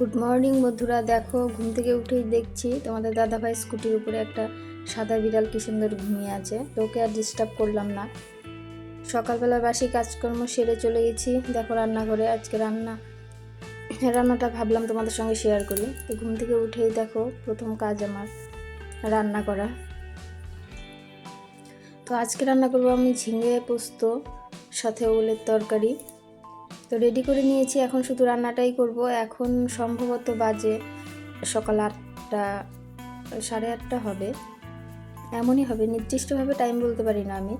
Good morning বন্ধুরা। দেখো, ঘুম থেকে উঠেই দেখছি তোমাদের দাদাভাই স্কুটির উপরে একটা সাদা বিড়াল কি সুন্দর ঘুমিয়ে আছে। তো ওকে আর ডিস্টার্ব করলাম না। সকালবেলা বাসি কাজকর্ম সেরে চলে গেছি। দেখো, রান্নাঘরে আজকে রান্না, রান্নাটা ভাবলাম তোমাদের সঙ্গে শেয়ার করি। তো ঘুম থেকে উঠেই দেখো, প্রথম কাজ আমার রান্না করা। তো আজকে রান্না করব আমি ঝিঙে পোস্ত, সাথে ওলের তরকারি। তো রেডি করে নিয়েছি, এখন শুধু রান্নাটাই করব। এখন সম্ভবত বাজে সকাল আটটা, সাড়ে আটটা হবে। এমনই হবে, নির্দিষ্টভাবে টাইম বলতে পারি না আমি,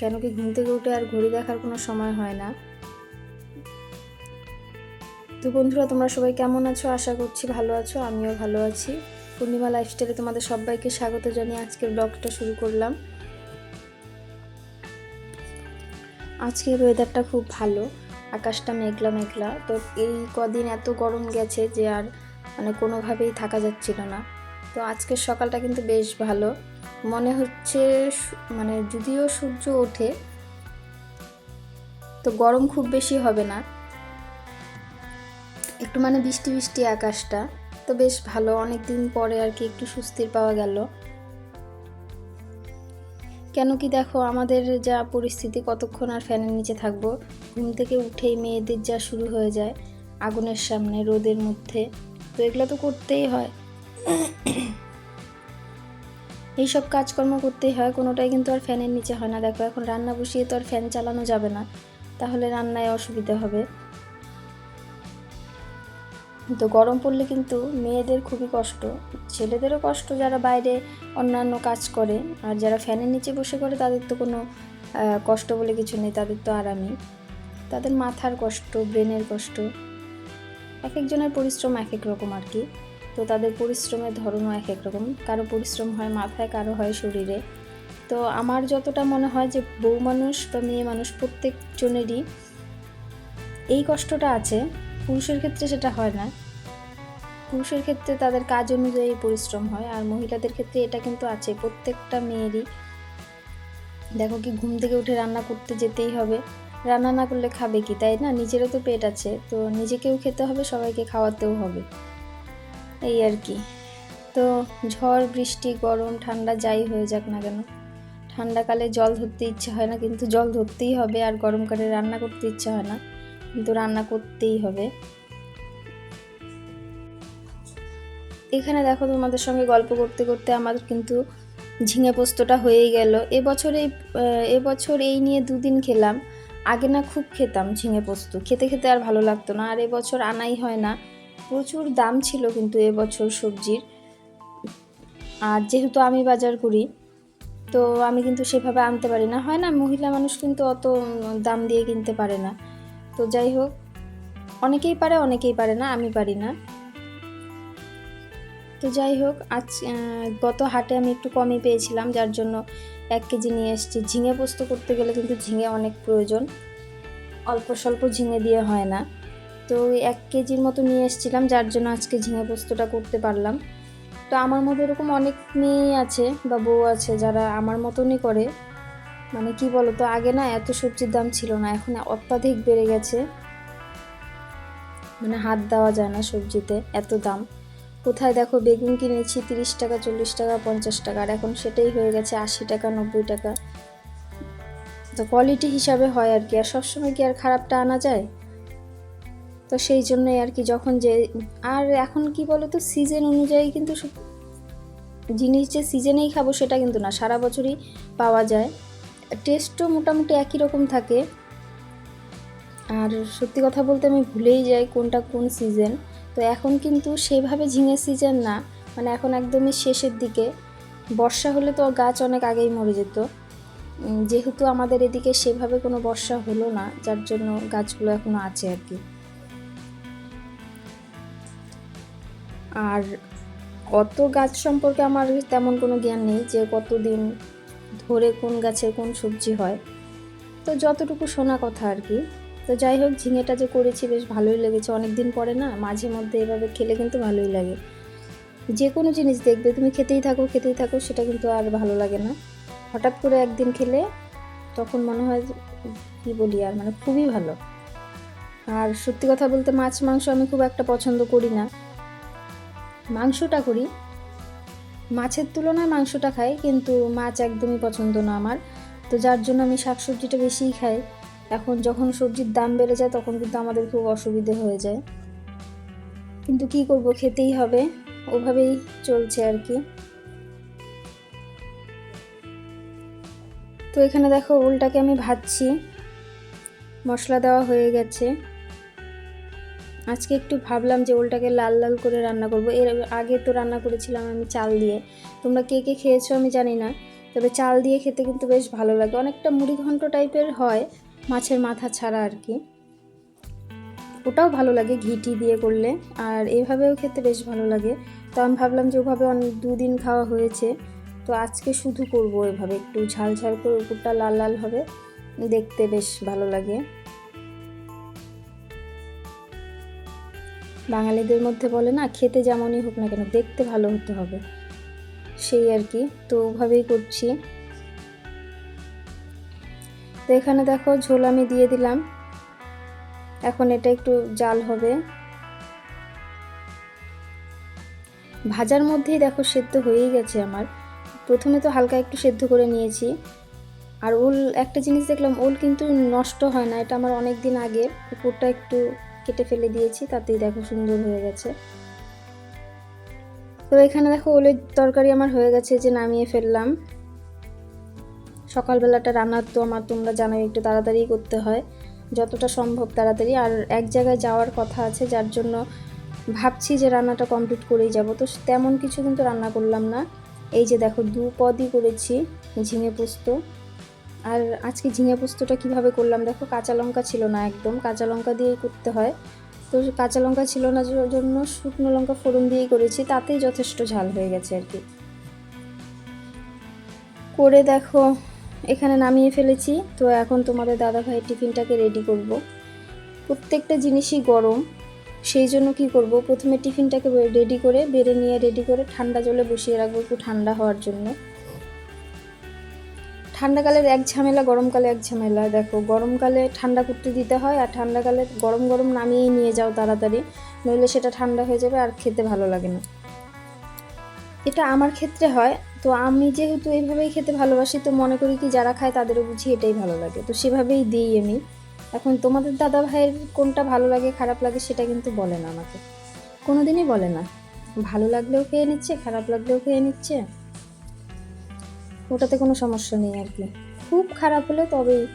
কেন কি ঘুম থেকে উঠে আর ঘড়ি দেখার কোনো সময় হয় না। তো বন্ধুরা, তোমরা সবাই কেমন আছো? আশা করছি ভালো আছো, আমিও ভালো আছি। পূর্ণিমা লাইফস্টাইলে তোমাদের সবাইকে স্বাগত জানিয়ে আজকের ব্লগটা শুরু করলাম। আজকের ওয়েদারটা খুব ভালো। আকাশটা মেঘলা মেঘলা। তো এই কদিন এত গরম গেছে যে আর মানে কোনোভাবেই থাকা যাচ্ছিল না। তো আজকের সকালটা কিন্তু বেশ ভালো। মনে হচ্ছে মানে যদিও সূর্য ওঠে, তো গরম খুব বেশি হবে না। একটু মানে বৃষ্টি বৃষ্টি আকাশটা, তো বেশ ভালো। অনেক দিন পরে আর কি একটু স্বস্তির পাওয়া গেল। কেন কি দেখো, আমাদের যা পরিস্থিতি, কতক্ষণ আর ফ্যানের নিচে থাকব? ঘুম থেকে উঠেই মেয়েদের যা শুরু হয়ে যায়, আগুনের সামনে, রোদের মধ্যে, তো এগুলো তো করতেই হয়। এইসব কাজকর্ম করতেই হয়, কোনোটাই কিন্তু আর ফ্যানের নিচে হয় না। দেখো, এখন রান্না বসিয়ে তো আর ফ্যান চালানো যাবে না, তাহলে রান্নায় অসুবিধা হবে। তো গরম পড়লে কিন্তু মেয়েদের খুবই কষ্ট। ছেলেদেরও কষ্ট যারা বাইরে অন্যান্য কাজ করে, আর যারা ফ্যানের নিচে বসে করে তাদের তো কোনো কষ্ট বলে কিছু নেই, তাদের তো আরামই তাদের মাথার কষ্ট, ব্রেনের কষ্ট, এক একজনের পরিশ্রম এক এক রকম আর কি। তো তাদের পরিশ্রমের ধরনও এক এক রকম। কারও পরিশ্রম হয় মাথায়, কারও হয় শরীরে। তো আমার যতটা মনে হয় যে বউ মানুষ বা মেয়ে মানুষ প্রত্যেকজনেরই এই কষ্টটা আছে। পুরুষের ক্ষেত্রে সেটা হয় না। পুরুষের ক্ষেত্রে তাদের কাজ অনুযায়ী পরিশ্রম হয়, আর মহিলাদের ক্ষেত্রে এটা কিন্তু আছে। প্রত্যেকটা মেয়েরই দেখো কি ঘুম থেকে উঠে রান্না করতে যেতেই হবে। রান্না না করলে খাবে কি, তাই না? নিজেরও তো পেট আছে, তো নিজেকেও খেতে হবে, সবাইকে খাওয়াতেও হবে। এই আর কি। তো ঝড়, বৃষ্টি, গরম, ঠান্ডা যাই হয়ে যাক না কেন। ঠান্ডাকালে জল ধরতে ইচ্ছে হয় না, কিন্তু জল ধরতেই হবে, আর গরমকালে রান্না করতে ইচ্ছে হয় না। কিন্তু রান্না করতেই হবে। এখানে দেখো তোমাদের সঙ্গে গল্প করতে করতে আমার কিন্তু ঝিঙে পোস্তটা হয়েই গেল। এবছর এই এবছর এই নিয়ে দুদিন খেলাম। আগে না খুব খেতাম ঝিঙে পোস্ত। খেতে খেতে আর ভালো লাগতো না। আর এবছর আনাই হয় না। প্রচুর দাম ছিল কিন্তু এবছর সবজির। আর যেহেতু আমি বাজার করি, তো আমি কিন্তু সেভাবে আনতে পারি না। হয় না, মহিলা মানুষ কিন্তু অত দাম দিয়ে কিনতে পারে না। তো যাই হোক, অনেকেই পারে অনেকেই পারে না, আমি পারি না। তো যাই হোক, আজ গত হাটে আমি একটু কমই পেয়েছিলাম, যার জন্য এক কেজি নিয়ে এসেছি। ঝিঙে পোস্ত করতে গেলে কিন্তু ঝিঙে অনেক প্রয়োজন। অল্প স্বল্প ঝিঙে দিয়ে হয় না। তো এক কেজির মতো নিয়ে এসেছিলাম, যার জন্য আজকে ঝিঙে পোস্তটা করতে পারলাম। তো আমার মতো এরকম অনেক মেয়ে আছে বা বউ আছে, যারা আমার মতনই করে। মানে কি বলো তো আগে না এত সবজির দাম ছিল না, এখন অত্যাধিক বেড়ে গেছে। মানে হাত দেওয়া যায় না সবজিতে এত দাম। কোথায় দেখো বেগুন কিনেছি তিরিশ টাকা, চল্লিশ টাকা, পঞ্চাশ টাকা, আর এখন সেটাই হয়ে গেছে আশি টাকা, নব্বই টাকা। তো কোয়ালিটি হিসাবে হয় আর কি, আর সবসময় কি আর খারাপটা আনা যায়? তো সেই জন্যই আর কি যখন যে, আর এখন কি বলো তো সিজন অনুযায়ী কিন্তু জিনিস যে সিজনেই খাব সেটা কিন্তু না, সারা বছরই পাওয়া যায়। টেস্টও মোটামুটি একই রকম থাকে। আর সত্যি কথা বলতে আমি ভুলেই যাই কোনটা কোন সিজন তো এখন কিন্তু সেভাবে ঝিঙে সিজন না মানে এখন একদমই শেষের দিকে। বর্ষা হলে তো গাছ অনেক আগেই মরে যেত। যেহেতু আমাদের এদিকে সেভাবে কোনো বর্ষা হলো না, যার জন্য গাছগুলো এখনও আছে আর কি। আর অত গাছ সম্পর্কে আমার তেমন কোনো জ্ঞান নেই যে কতদিন ধরে কোন গাছের কোন সবজি হয়। তো যতটুকু শোনা কথা আর কি। তো যাই হোক, ঝিঙেটা যে করেছি বেশ ভালোই লেগেছে। অনেক দিন পরে না, মাঝে মধ্যে এভাবে খেলে কিন্তু ভালোই লাগে। যে কোনো জিনিস দেখবে, তুমি খেতেই থাকো খেতেই থাকো, সেটা কিন্তু আর ভালো লাগে না। হঠাৎ করে একদিন খেলে, তখন মনে হয় কি বলি আর মানে খুবই ভালো। আর সত্যি কথা বলতে, মাছ, মাংস আমি খুব একটা পছন্দ করি না। মাংসটা করি মাছের তুলনায় মাংসটা খাই, কিন্তু মাছ একদমই পছন্দ না আমার। তো যার জন্য আমি শাকসবজিটা বেশিই খাই। এখন যখন সবজির দাম বেড়ে যায়, তখন কিন্তু আমাদের খুব অসুবিধে হয়ে যায়। কিন্তু কি করব, খেতেই হবে। ওভাবেই চলছে আর কি। তো এখানে দেখো ওলটাকে আমি ভাজছি। মশলা দেওয়া হয়ে গেছে। আজকে একটু ভাবলাম যে ওলটাকে লাল লাল করে রান্না করব। এর আগে তো রান্না করেছিলাম আমি চাল দিয়ে। তোমরা কে কে খেয়েছো আমি জানি না, তবে চাল দিয়ে খেতে কিন্তু বেশ ভালো লাগে। অনেকটা মুড়ি ঘন্ট টাইপের হয়, মাছের মাথা ছাড়া আর কি। ওটাও ভালো লাগে ঘিটি দিয়ে করলে, আর এভাবেও খেতে বেশ ভালো লাগে। তো আমি ভাবলাম যে ওভাবে অনেক দুদিন খাওয়া হয়েছে, তো আজকে শুধু করব এভাবে। একটু ঝাল ঝাল করে উপরটা লাল লাল হবে, দেখতে বেশ ভালো লাগে। বাঙালিদের মধ্যে বলে না, খেতে যেমনই হোক না কেন, দেখতে ভালো হতে হবে। সেই আর কি, তো ওভাবেই করছি। তো এখানে দেখো ঝোল আমি দিয়ে দিলাম। এখন এটা একটু জাল হবে। ভাজার মধ্যেই দেখো সেদ্ধ হয়েই গেছে আমার। প্রথমে তো হালকা একটু সেদ্ধ করে নিয়েছি। আর ওল, একটা জিনিস দেখলাম, ওল কিন্তু নষ্ট হয় না, এটা আমার অনেক দিন আগে উপরটা একটু কেটে ফেলে দিয়েছি, তাতেই দেখো সুন্দর হয়ে গেছে। তো এখানে দেখো ওলের তরকারি আমার হয়ে গেছে যে নামিয়ে ফেললাম। সকালবেলাটা রান্নার তো আমার তোমরা জানোই, একটু তাড়াতাড়ি করতে হয়, যতটা সম্ভব তাড়াতাড়ি। আর এক জায়গায় যাওয়ার কথা আছে, যার জন্য ভাবছি যে রান্নাটা কমপ্লিট করেই যাব। তো তেমন কিছু কিন্তু রান্না করলাম না। এই যে দেখো দু পদই করেছি, ঝিঙে পোস্ত। আর আজকে ঝিঙে পোস্তটা কীভাবে করলাম? দেখো, কাঁচা লঙ্কা ছিল না একদম। কাঁচা লঙ্কা দিয়েই করতে হয়। তো কাঁচা লঙ্কা ছিল না জন্য শুকনো লঙ্কা ফোড়ন দিয়েই করেছি, তাতেই যথেষ্ট ঝাল হয়ে গেছে আর কি। করে দেখো, এখানে নামিয়ে ফেলেছি। তো এখন তোমাদের দাদা ভাইয়ের টিফিনটাকে রেডি করব। প্রত্যেকটা জিনিসই গরম, সেই জন্য কি করব? প্রথমে টিফিনটাকে রেডি করে, বেড়ে নিয়ে রেডি করে ঠান্ডা জলে বসিয়ে রাখব একটু ঠান্ডা হওয়ার জন্য। ঠান্ডাকালের এক ঝামেলা, গরমকালে এক ঝামেলা। দেখো, গরমকালে ঠান্ডা করতে দিতে হয় আর ঠান্ডাকালে গরম গরম নামিয়েই নিয়ে যাও তাড়াতাড়ি। নইলে সেটা ঠান্ডা হয়ে যাবে আর খেতে ভালো লাগে না। এটা আমার ক্ষেত্রে হয়। তো আমি যেহেতু এইভাবেই খেতে ভালোবাসি, তো মনে করি কি যারা খায় তাদেরও বুঝি এটাই ভালো লাগে। তো সেভাবেই দিই আমি। এখন তোমাদের দাদা ভাইয়ের কোনটা ভালো লাগে, খারাপ লাগে সেটা কিন্তু বলে না আমাকে। কোনো দিনই বলে না। ভালো লাগলেও খেয়ে নিচ্ছে, খারাপ লাগলেও খেয়ে নিচ্ছে। ওটাতে কোনো সমস্যা নেই আর কি। খুব খারাপ হলে তবেই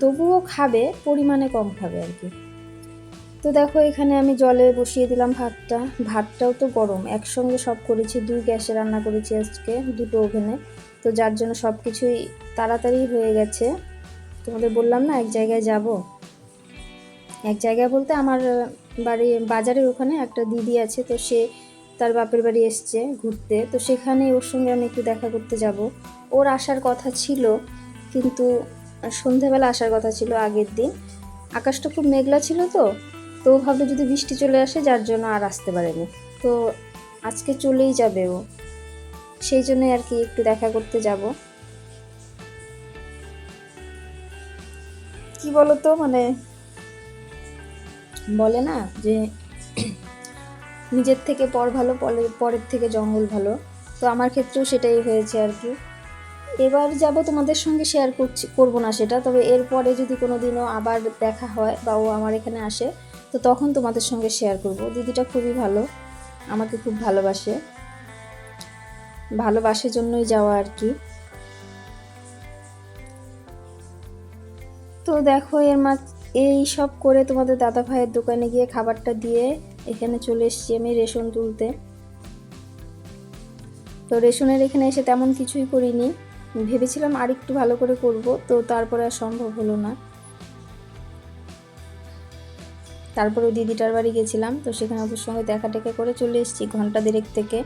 তবুও খাবে, পরিমাণে কম খাবে আর কি। তো দেখো, এখানে আমি জলে বসিয়ে দিলাম ভাতটা। ভাতটাও তো গরম। একসঙ্গে সব করেছি, দুই গ্যাসে রান্না করেছি আজকে, দুটো ওভেনে। তো যার জন্য সব কিছুই তাড়াতাড়ি হয়ে গেছে। তোমাদের বললাম না, এক জায়গায় যাব। এক জায়গায় বলতে আমার বাড়ি, বাজারের ওখানে একটা দিদি আছে, তো সে তার বাপের বাড়ি এসছে ঘুরতে। তো সেখানে ওর সঙ্গে আমি একটু দেখা করতে যাব। ওর আসার কথা ছিল, কিন্তু সন্ধেবেলা আসার কথা ছিল আগের দিন। আকাশটা খুব মেঘলা ছিল তো তো ও ভাবলো যদি বৃষ্টি চলে আসে, যার জন্য আর আসতে পারেনি। তো আজকে চলেই যাবে ও। সেই জন্য আর কি একটু দেখা করতে যাব। কি বলতো মানে বলে না যে নিজের থেকে পর ভালো পরের থেকে জঙ্গল ভালো। তো আমার ক্ষেত্রেও সেটাই হয়েছে আর কি। এবার যাব তোমাদের সঙ্গে শেয়ার করছি, করব না সেটা। তবে এরপরে যদি কোনো দিনও আবার দেখা হয় বা ও আমার এখানে আসে, তো তখন তোমাদের সঙ্গে শেয়ার করব। দিদিটা খুবই ভালো, আমাকে খুব ভালোবাসে। ভালোবাসার জন্যই যাওয়া আর কি। তো দেখো, এর মা এই সব করে তোমাদের দাদা ভাইয়ের দোকানে গিয়ে খাবারটা দিয়ে এখানে চলে এসেছি আমি রেশন তুলতে। তো রেশনের এখানে এসে তেমন কিছুই করিনি। ভেবেছিলাম আর একটু ভালো করে করব, তো তারপরে আর সম্ভব হলো না। তারপরে দিদিটার বাড়ি গেছিলাম, তো সেখানে ওদের সঙ্গে দেখা টেকা করে চলে এসেছি ঘণ্টা দেড়েক থেকে।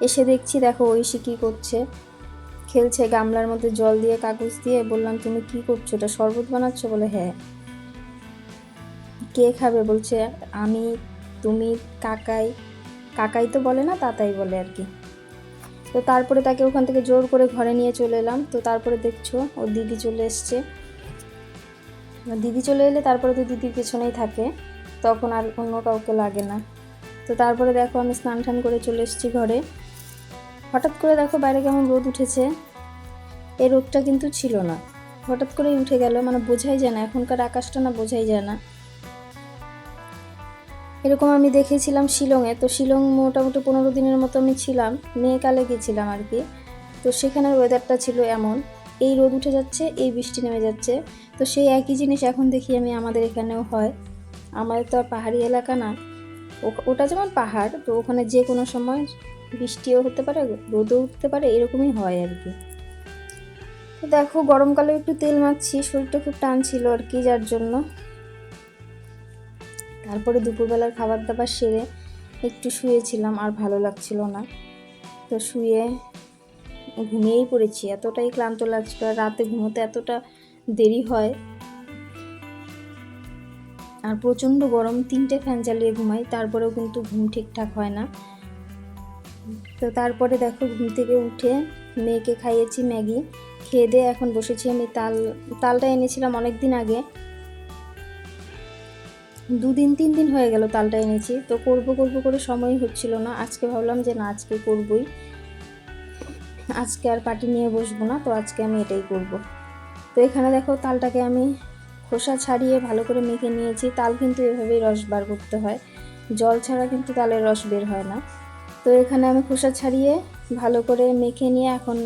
এসে দেখছি, দেখো ঐশী কী করছে। খেলছে গামলার মধ্যে জল দিয়ে, কাগজ দিয়ে, বললাম, তুমি কি করছ? ওটা শরবত বানাচ্ছ? বলে হ্যাঁ। কে খাবে? বলছে, আমি, তুমি, কাকাই। কাকাই তো বলে না, তাতাই বলে আর কি। তো তারপরে তাকে ওখান থেকে জোর করে ঘরে নিয়ে চলে এলাম। তো তারপরে দেখছ, ওর দিদি চলে এসছে। দিদি চলে এলে তারপরে তো দিদির পেছনেই থাকে। তখন আর অন্য কাউকে লাগে না। তো তারপরে দেখো, আমি স্নান টান করে চলে এসেছি ঘরে। হঠাৎ করে দেখো, বাইরে কেমন রোদ উঠেছে। এই রোদটা কিন্তু ছিল না। হঠাৎ করেই উঠে গেল মানে বোঝাই যায় না। এখনকার আকাশটা না বোঝাই যায় না। এরকম আমি দেখেছিলাম শিলংয়ে। তো শিলং মোটামুটি পনেরো দিনের মতো আমি ছিলাম। মেয়েকালে গেছিলাম আর কি। তো সেখানের ওয়েদারটা ছিল এমন। এই রোদ উঠে যাচ্ছে, এই বৃষ্টি নেমে যাচ্ছে। তো সেই একই জিনিস এখন দেখি আমি আমাদের এখানেও হয়। আমাদের তো আর পাহাড়ি এলাকা না। ওটা যেমন পাহাড়, তো ওখানে যে কোনো সময় বৃষ্টিও হতে পারে, রোদও উঠতে পারে, এরকমই হয় আর কি। তো দেখো গরমকালে একটু তেল মাখছি, শরীরটা খুব টান ছিল আর কি, যার জন্য। তারপরে দুপুরবেলার খাবার দাবার সেরে একটু শুয়েছিলাম আর ভালো লাগছিল না। তো শুয়ে ঘুমিয়েই পড়েছি। এতটাই ক্লান্ত লাগছিল আর রাতে ঘুমোতে এতটা দেরি হয়। আর প্রচণ্ড গরম, তিনটে ফ্যান চালিয়ে ঘুমাই, তারপরেও কিন্তু ঘুম ঠিকঠাক হয় না। তো তারপরে দেখো ঘুম থেকে উঠে মেয়েকে খাইয়েছি ম্যাগি। খেয়ে দিয়ে এখন বসেছি আমি তাল, তালটা এনেছিলাম অনেক দিন আগে। দুদিন, তিন দিন হয়ে গেল তালটা এনেছি। তো করব করব করে সময় হচ্ছিল না। আজকে ভাবলাম যে না, আজকে করবই। আজকে আর পাটি নিয়ে বসবো না, তো আজকে আমি এটাই করব। তো এখানে দেখো তালটাকে আমি খোসা ছাড়িয়ে ভালো করে মেখে নিয়েছি। তাল কিন্তু এভাবেই রস বার করতে হয়। জল ছাড়া কিন্তু তালের রস বের হয় না। তো এখানে আমি খোসা ছাড়িয়ে ভালো করে মেখে নিয়ে এখন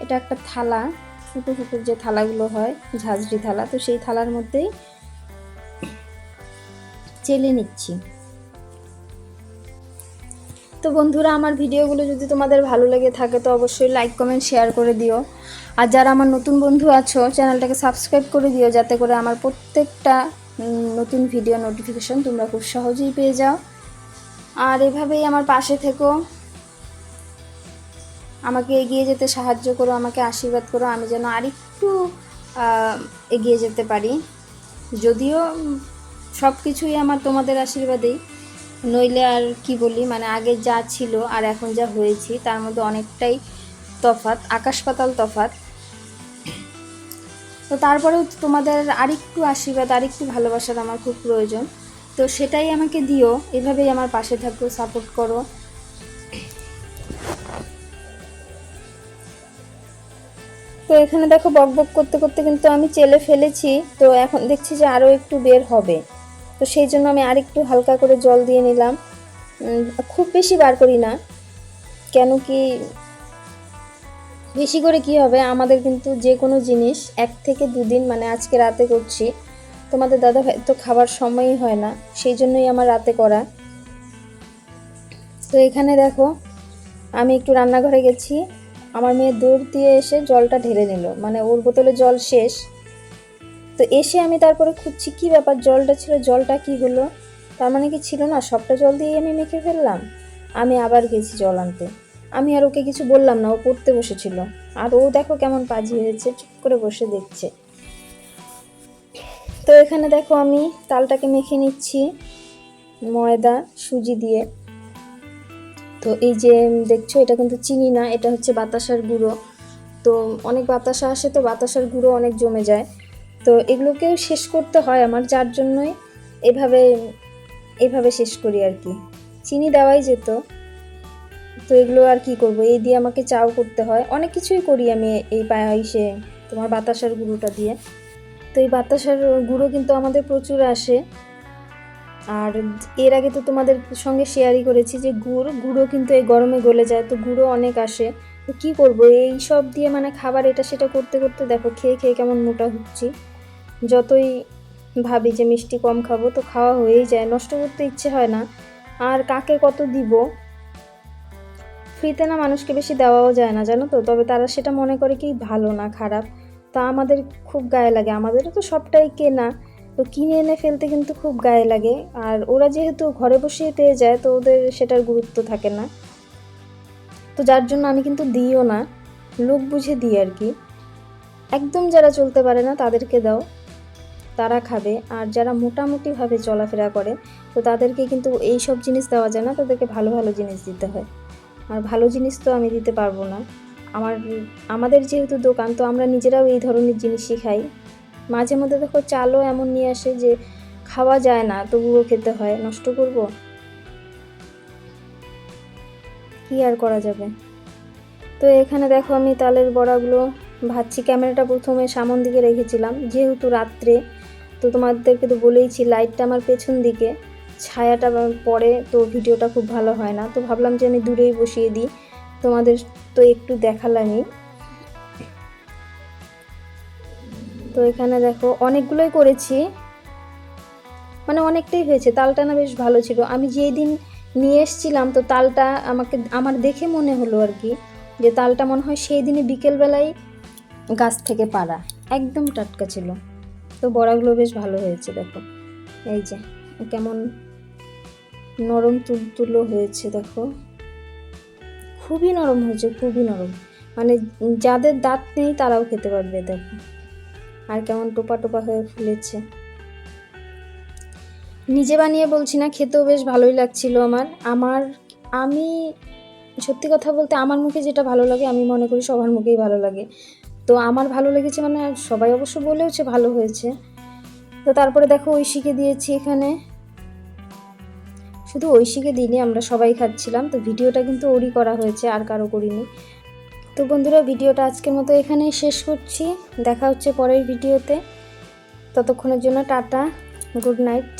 এটা একটা থালা, ফুটো ফুটো যে থালাগুলো হয়, ঝাঁঝরি থালা। তো সেই থালার মধ্যেই চেলে নিচ্ছি। তো বন্ধুরা, আমার ভিডিওগুলো যদি তোমাদের ভালো লেগে থাকে, তো অবশ্যই লাইক কমেন্ট শেয়ার করে দিও। আর যারা আমার নতুন বন্ধু আছো, চ্যানেলটাকে সাবস্ক্রাইব করে দিও, যাতে করে আমার প্রত্যেকটা নতুন ভিডিও নোটিফিকেশন তোমরা খুব সহজেই পেয়ে যাও। আর এভাবেই আমার পাশে থেকো। আমাকে এগিয়ে যেতে সাহায্য করো, আমাকে আশীর্বাদ করো, আমি যেন আরেকটু এগিয়ে যেতে পারি। যদিও সব কিছুই আমার তোমাদের আশীর্বাদেই। নইলে আর কি বলি মানে আগে যা ছিল আর এখন যা হয়েছি, তার মধ্যে অনেকটাই তফাত আকাশ পাতাল তফাত তো তারপরেও তোমাদের আরেকটু আশীর্বাদ, আরেকটু ভালোবাসার আমার খুব প্রয়োজন। তো সেটাই আমাকে দিও, এভাবেই আমার পাশে থাকো সাপোর্ট করো। তো এখানে দেখো বক বক করতে করতে কিন্তু আমি চেলে ফেলেছি, তো এখন দেখছি যে আরও একটু বের হবে। তো সেই জন্য আমি আরেকটু হালকা করে জল দিয়ে নিলাম। খুব বেশি বার করি না। কেন কি বেশি করে কি হবে? আমাদের কিন্তু যে কোনো জিনিস এক থেকে দুদিন মানে আজকে রাতে করছি। তোমাদের দাদা ভাই তো খাবার সময়ই হয় না, সেই জন্যই আমার রাতে করা। তো এখানে দেখো, আমি একটু রান্নাঘরে গেছি। আমার মেয়ে দৌড় দিয়ে এসে জলটা ঢেলে নিল। মানে ওর বোতলে জল শেষ। তো এসে আমি তারপরে খুঁজছি কী ব্যাপার, জলটা ছিল, জলটা কি হলো? তার মানে কি ছিল না, সবটা জল দিয়েই আমি মেখে ফেললাম? আমি আবার গেছি জল আনতে। আমি আর ওকে কিছু বললাম না, ও পড়তে বসেছিল। আর ও দেখো কেমন পাজি হয়েছে, চুপ করে বসে দেখছে। তো এখানে দেখো আমি তালটাকে মেখে নিচ্ছি, ময়দা, সুজি দিয়ে। তো এই যে দেখছ, এটা কিন্তু চিনি না, এটা হচ্ছে বাতাসার গুঁড়ো। তো অনেক বাতাসা আসে তো বাতাসার গুঁড়ো অনেক জমে যায়। তো এগুলোকে শেষ করতে হয় আমার, যার জন্যই এভাবে এভাবে শেষ করি আর কি। চিনি দেওয়াই যেত। তো এগুলো আর কি করব? এই দিয়ে আমাকে চাও করতে হয়। অনেক কিছুই করি আমি এই পায়েসে, তোমার বাতাসার গুঁড়োটা দিয়ে। তো এই বাতাসার গুঁড়ো কিন্তু আমাদের প্রচুর আসে। আর এর আগে তো তোমাদের সঙ্গে শেয়ারই করেছি যে গুড়, গুঁড়ো কিন্তু এই গরমে গলে যায়, তো গুঁড়ো অনেক আসে। তো কী করব? এই সব দিয়ে মানে খাবার এটা সেটা করতে করতে দেখো, খেয়ে খেয়ে কেমন মোটা হচ্ছি। যতই ভাবি যে মিষ্টি কম খাব, তো খাওয়া হয়েই যায়, নষ্ট করতে ইচ্ছে হয় না। আর কাকে কত দিব? ফ্রিতে না মানুষকে বেশি দেওয়াও যায় না, জানো তো? তবে তারা সেটা মনে করে কি ভালো না খারাপ? তা আমাদের খুব গায়ে লাগে, আমাদেরও তো সবটাই কেনা। তো কিনে এনে ফেলতে কিন্তু খুব গায়ে লাগে। আর ওরা যেহেতু ঘরে বসেই পেয়ে যায়, তো ওদের সেটার গুরুত্ব থাকে না। তো যার জন্য আমি কিন্তু দিইও না। লোক বুঝে দিই আর কি। একদম যারা চলতে পারে না, তাদেরকে দাও। তারা খাবে। আর যারা মোটামুটিভাবে চলাফেরা করে, তো তাদেরকে কিন্তু এই সব জিনিস দেওয়া যায় না, তাদেরকে ভালো ভালো জিনিস দিতে হয়। আর ভালো জিনিস তো আমি দিতে পারব না। আমার, আমাদের যেহেতু দোকান, তো আমরা নিজেরাও এই ধরনের জিনিসই খাই। মাঝে মধ্যে দেখো চালও এমন নিয়ে আসে যে খাওয়া যায় না, তবুও খেতে হয়। নষ্ট করব? কি আর করা যাবে? তো এখানে দেখো আমি তালের বড়াগুলো ভাজছি। ক্যামেরাটা প্রথমে সামন দিকে রেখেছিলাম। যেহেতু রাত্রে তো তোমাদেরকে তো বলেইছি লাইটটা আমার পেছন দিকে, ছায়াটা পড়ে তো ভিডিওটা খুব ভালো হয় না। তো ভাবলাম যে আমি দূরেই বসিয়ে দিই, তোমাদের তো একটু দেখালামই। তো এখানে দেখো, অনেকগুলোই করেছি। মানে অনেকটাই হয়েছে, তালটা না বেশ ভালো ছিল। আমি যেই দিন নিয়ে এসছিলাম, তো তালটা আমাকে, আমার দেখে মনে হলো আর কি, যে তালটা মনে হয় সেই দিনে বিকেলবেলায় গাছ থেকে পাড়া, একদম টাটকা ছিল। তো বড়াগুলো বেশ ভালো হয়েছে, দেখো। এই যে, কেমন নরম তুলতুলো হয়েছে, দেখো। খুবই নরম হয়েছে, খুবই নরম। মানে যাদের দাঁত নেই তারাও খেতে পারবে, দেখো। আর কেমন টোপা টোপা হয়ে ফুলেছে। নিজে বানিয়ে বলছি না, খেতেও বেশ ভালোই লাগছিল আমার। আমার, আমি সত্যি কথা বলতে আমার মুখে যেটা ভালো লাগে, আমি মনে করি সবার মুখেই ভালো লাগে। তো আমার ভালো লেগেছে মানে সবাই অবশ্য বলেওছে ভালো হয়েছে। তো তারপরে দেখো ঐশীকে দিয়েছি এখানে। শুধু ঐশীকে দিইনি, আমরা সবাই খাচ্ছিলাম। তো ভিডিওটা কিন্তু ওরই করা হয়েছে, আর কারও করিনি। তো বন্ধুরা, ভিডিওটা আজকের মতো এখানেই শেষ করছি। দেখা হচ্ছে পরের ভিডিওতে। ততক্ষণের জন্য টাটা, গুড নাইট।